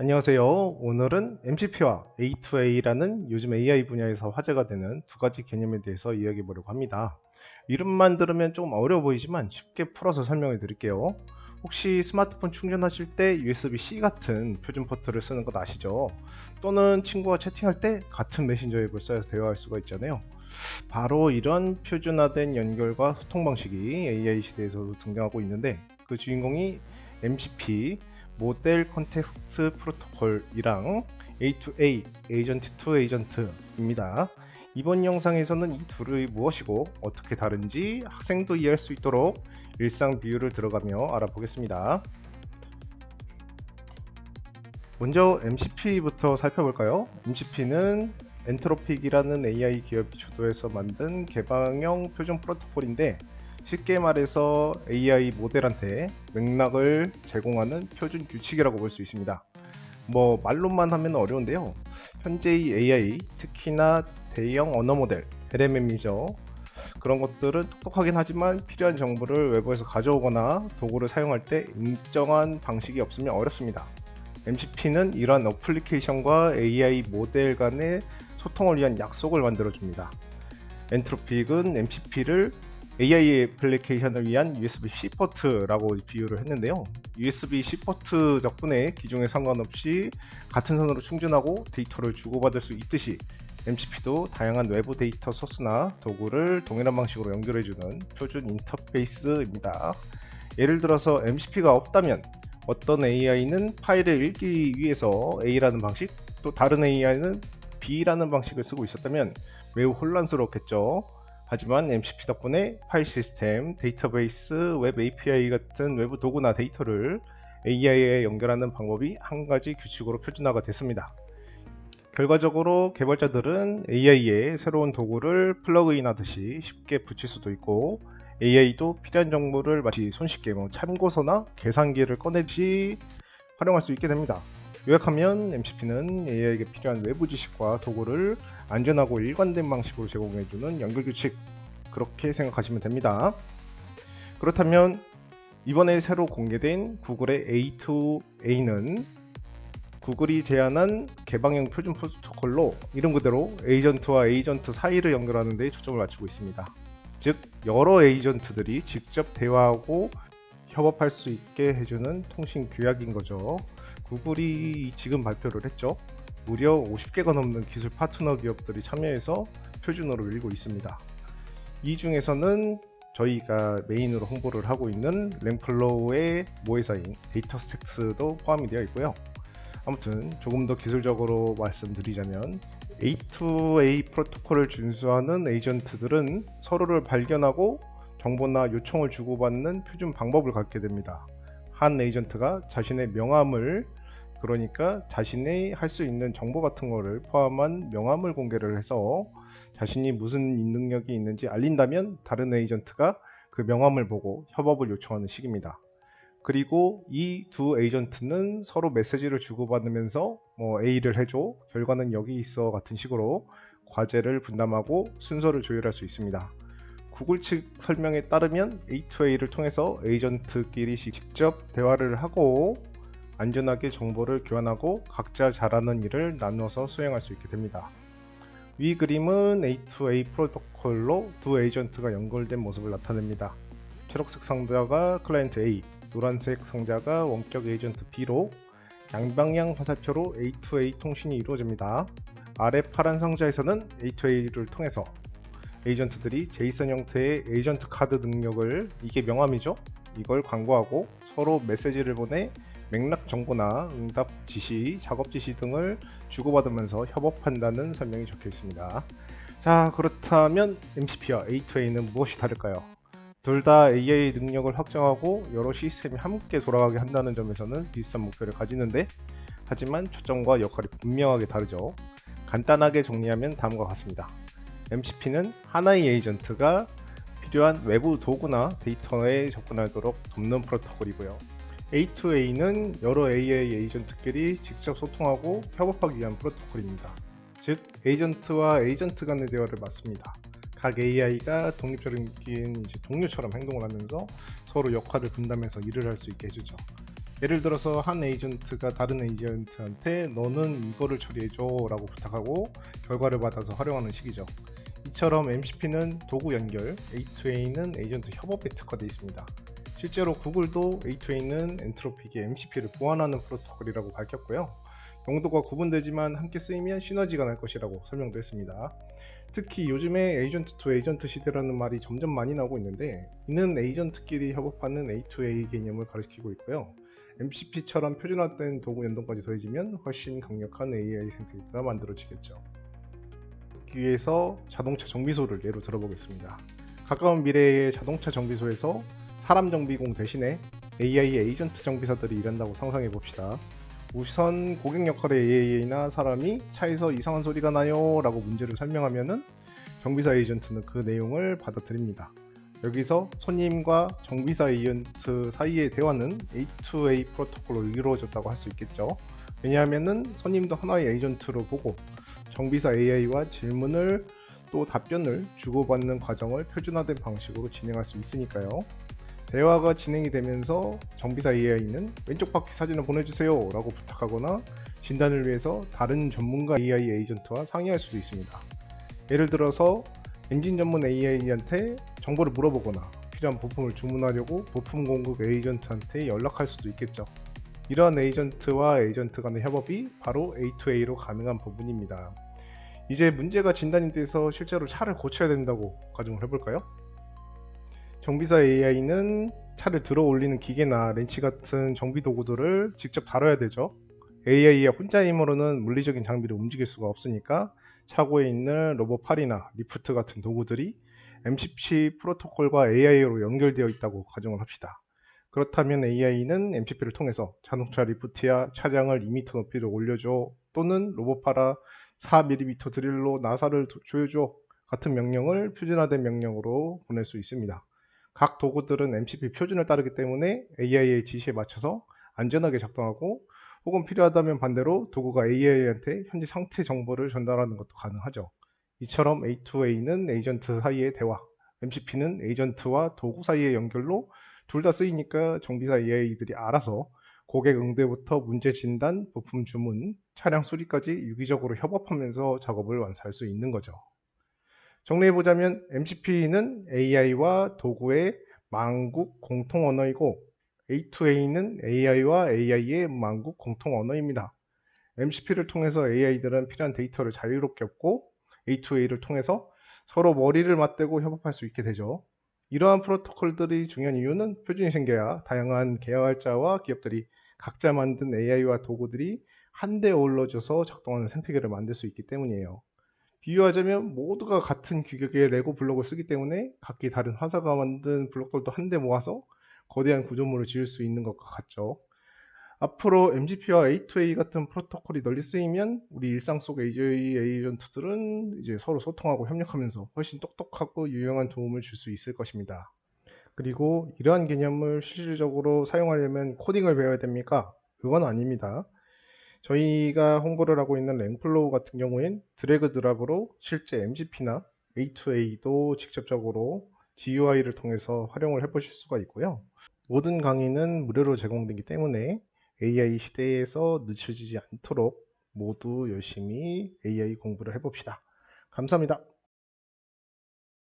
안녕하세요. 오늘은 MCP와 A2A라는 요즘 AI 분야에서 화제가 되는 두 가지 개념에 대해서 이야기해 보려고 합니다. 이름만 들으면 좀 어려워 보이지만 쉽게 풀어서 설명해 드릴게요. 혹시 스마트폰 충전하실 때 USB-C 같은 표준 포트를 쓰는 것 아시죠? 또는 친구와 채팅할 때 같은 메신저 앱을 써서 대화할 수가 있잖아요. 바로 이런 표준화된 연결과 소통 방식이 AI 시대에서도 등장하고 있는데 그 주인공이 MCP 모델 컨텍스트 프로토콜이랑 A2A 에이전트 투 에이전트입니다. 이번 영상에서는 이 둘이 무엇이고 어떻게 다른지 학생도 이해할 수 있도록 일상 비유를 들어가며 알아보겠습니다. 먼저 MCP부터 살펴볼까요? MCP는 엔트로픽이라는 AI 기업이 주도해서 만든 개방형 표준 프로토콜인데 쉽게 말해서 AI 모델한테 맥락을 제공하는 표준 규칙이라고 볼 수 있습니다. 뭐 말로만 하면 어려운데요. 현재의 AI, 특히나 대형 언어 모델, LMM이죠. 그런 것들은 똑똑하긴 하지만 필요한 정보를 외부에서 가져오거나 도구를 사용할 때 일정한 방식이 없으면 어렵습니다. MCP는 이러한 어플리케이션과 AI 모델 간의 소통을 위한 약속을 만들어줍니다. 엔트로픽은 MCP를 AI 애플리케이션을 위한 USB-C 포트라고 비유를 했는데요. USB-C 포트 덕분에 기종에 상관없이 같은 선으로 충전하고 데이터를 주고받을 수 있듯이 MCP도 다양한 외부 데이터 소스나 도구를 동일한 방식으로 연결해주는 표준 인터페이스입니다. 예를 들어서 MCP가 없다면 어떤 AI는 파일을 읽기 위해서 A라는 방식, 또 다른 AI는 B라는 방식을 쓰고 있었다면 매우 혼란스럽겠죠. 하지만 MCP 덕분에 파일 시스템, 데이터베이스, 웹 API 같은 외부 도구나 데이터를 AI에 연결하는 방법이 한 가지 규칙으로 표준화가 됐습니다. 결과적으로 개발자들은 AI에 새로운 도구를 플러그인 하듯이 쉽게 붙일 수도 있고 AI도 필요한 정보를 마치 손쉽게 뭐 참고서나 계산기를 꺼내듯이 활용할 수 있게 됩니다. 요약하면 MCP는 AI에게 필요한 외부 지식과 도구를 안전하고 일관된 방식으로 제공해주는 연결 규칙 그렇게 생각하시면 됩니다. 그렇다면 이번에 새로 공개된 구글의 A2A는 구글이 제안한 개방형 표준 프로토콜로 이름 그대로 에이전트와 에이전트 사이를 연결하는 데 초점을 맞추고 있습니다. 즉 여러 에이전트들이 직접 대화하고 협업할 수 있게 해주는 통신 규약인 거죠. 구글이 지금 발표를 했죠. 무려 50개가 넘는 기술 파트너 기업들이 참여해서 표준으로 밀고 있습니다. 이 중에서는 저희가 메인으로 홍보를 하고 있는 랭플로우의 모회사인 데이터스택스도 포함이 되어 있고요. 아무튼 조금 더 기술적으로 말씀드리자면 A2A 프로토콜을 준수하는 에이전트들은 서로를 발견하고 정보나 요청을 주고받는 표준 방법을 갖게 됩니다. 한 에이전트가 자신의 명함을 그러니까 자신이 할수 있는 정보 같은 거를 포함한 명함을 공개를 해서 자신이 무슨 능력이 있는지 알린다면 다른 에이전트가 그 명함을 보고 협업을 요청하는 식입니다. 그리고 이 두 에이전트는 서로 메시지를 주고받으면서 뭐 A를 해줘, 결과는 여기 있어 같은 식으로 과제를 분담하고 순서를 조율할 수 있습니다. 구글 측 설명에 따르면 A2A를 통해서 에이전트끼리 직접 대화를 하고 안전하게 정보를 교환하고 각자 잘하는 일을 나눠서 수행할 수 있게 됩니다. 위 그림은 A2A 프로토콜로 두 에이전트가 연결된 모습을 나타냅니다. 초록색 상자가 클라이언트 A, 노란색 상자가 원격 에이전트 B로 양방향 화살표로 A2A 통신이 이루어집니다. 아래 파란 상자에서는 A2A를 통해서 에이전트들이 제이슨 형태의 에이전트 카드 능력을 이게 명함이죠. 이걸 광고하고 서로 메시지를 보내 맥락 정보나 응답 지시, 작업 지시 등을 주고받으면서 협업한다는 설명이 적혀 있습니다. 자, 그렇다면 MCP와 A2A는 무엇이 다를까요? 둘 다 AI 능력을 확정하고 여러 시스템이 함께 돌아가게 한다는 점에서는 비슷한 목표를 가지는데 하지만 초점과 역할이 분명하게 다르죠. 간단하게 정리하면 다음과 같습니다. MCP는 하나의 에이전트가 필요한 외부 도구나 데이터에 접근하도록 돕는 프로토콜이고요. A2A는 여러 AI 에이전트끼리 직접 소통하고 협업하기 위한 프로토콜입니다. 즉, 에이전트와 에이전트 간의 대화를 맡습니다. 각 AI가 독립적인 동료처럼 행동을 하면서 서로 역할을 분담해서 일을 할 수 있게 해주죠. 예를 들어서 한 에이전트가 다른 에이전트한테 너는 이거를 처리해줘 라고 부탁하고 결과를 받아서 활용하는 식이죠. 이처럼 MCP는 도구 연결, A2A는 에이전트 협업에 특화되어 있습니다. 실제로 구글도 A2A는 엔트로픽의 MCP를 보완하는 프로토콜이라고 밝혔고요. 용도가 구분되지만 함께 쓰이면 시너지가 날 것이라고 설명도 했습니다. 특히 요즘에 에이전트 투 에이전트 시대라는 말이 점점 많이 나오고 있는데 이는 에이전트끼리 협업하는 A2A 개념을 가리키고 있고요. MCP처럼 표준화된 도구 연동까지 더해지면 훨씬 강력한 AI 생태계가 만들어지겠죠. 듣기 위해서 자동차 정비소를 예로 들어보겠습니다. 가까운 미래의 자동차 정비소에서 사람 정비공 대신에 AI 에이전트 정비사들이 일한다고 상상해 봅시다. 우선 고객 역할의 AI나 사람이 차에서 이상한 소리가 나요 라고 문제를 설명하면은 정비사 에이전트는 그 내용을 받아들입니다. 여기서 손님과 정비사 에이전트 사이의 대화는 A2A 프로토콜로 이루어졌다고 할 수 있겠죠. 왜냐하면은 손님도 하나의 에이전트로 보고 정비사 AI와 질문을 또 답변을 주고받는 과정을 표준화된 방식으로 진행할 수 있으니까요. 대화가 진행이 되면서 정비사 AI는 왼쪽 바퀴 사진을 보내주세요 라고 부탁하거나 진단을 위해서 다른 전문가 AI 에이전트와 상의할 수도 있습니다. 예를 들어서 엔진 전문 AI한테 정보를 물어보거나 필요한 부품을 주문하려고 부품 공급 에이전트한테 연락할 수도 있겠죠. 이러한 에이전트와 에이전트 간의 협업이 바로 A2A로 가능한 부분입니다. 이제 문제가 진단이 돼서 실제로 차를 고쳐야 된다고 가정을 해볼까요? 정비사 AI는 차를 들어 올리는 기계나 렌치 같은 정비 도구들을 직접 다뤄야 되죠. AI의 혼자 힘으로는 물리적인 장비를 움직일 수가 없으니까 차고에 있는 로봇팔이나 리프트 같은 도구들이 MCP 프로토콜과 AI로 연결되어 있다고 가정을 합시다. 그렇다면 AI는 MCP를 통해서 자동차 리프트야 차량을 2m 높이로 올려줘 또는 로봇팔아 4mm 드릴로 나사를 조여줘 같은 명령을 표준화된 명령으로 보낼 수 있습니다. 각 도구들은 MCP 표준을 따르기 때문에 AI의 지시에 맞춰서 안전하게 작동하고 혹은 필요하다면 반대로 도구가 AI한테 현재 상태 정보를 전달하는 것도 가능하죠. 이처럼 A2A는 에이전트 사이의 대화, MCP는 에이전트와 도구 사이의 연결로 둘 다 쓰이니까 정비사 AI들이 알아서 고객 응대부터 문제 진단, 부품 주문, 차량 수리까지 유기적으로 협업하면서 작업을 완수할 수 있는 거죠. 정리해보자면 MCP는 AI와 도구의 만국 공통 언어이고 A2A는 AI와 AI의 만국 공통 언어입니다. MCP를 통해서 AI들은 필요한 데이터를 자유롭게 얻고 A2A를 통해서 서로 머리를 맞대고 협업할 수 있게 되죠. 이러한 프로토콜들이 중요한 이유는 표준이 생겨야 다양한 계열자와 기업들이 각자 만든 AI와 도구들이 한데 어우러져서 작동하는 생태계를 만들 수 있기 때문이에요. 비유하자면 모두가 같은 규격의 레고 블록을 쓰기 때문에 각기 다른 화사가 만든 블록들도 한데 모아서 거대한 구조물을 지을 수 있는 것과 같죠. 앞으로 MGP와 A2A 같은 프로토콜이 널리 쓰이면 우리 일상 속 AJ 에이전트들은 이제 서로 소통하고 협력하면서 훨씬 똑똑하고 유용한 도움을 줄 수 있을 것입니다. 그리고 이러한 개념을 실질적으로 사용하려면 코딩을 배워야 됩니까? 그건 아닙니다. 저희가 홍보를 하고 있는 랭플로우 같은 경우엔 드래그 드랍으로 실제 MCP나 A2A도 직접적으로 GUI를 통해서 활용을 해보실 수가 있고요. 모든 강의는 무료로 제공되기 때문에 AI 시대에서 늦춰지지 않도록 모두 열심히 AI 공부를 해봅시다. 감사합니다.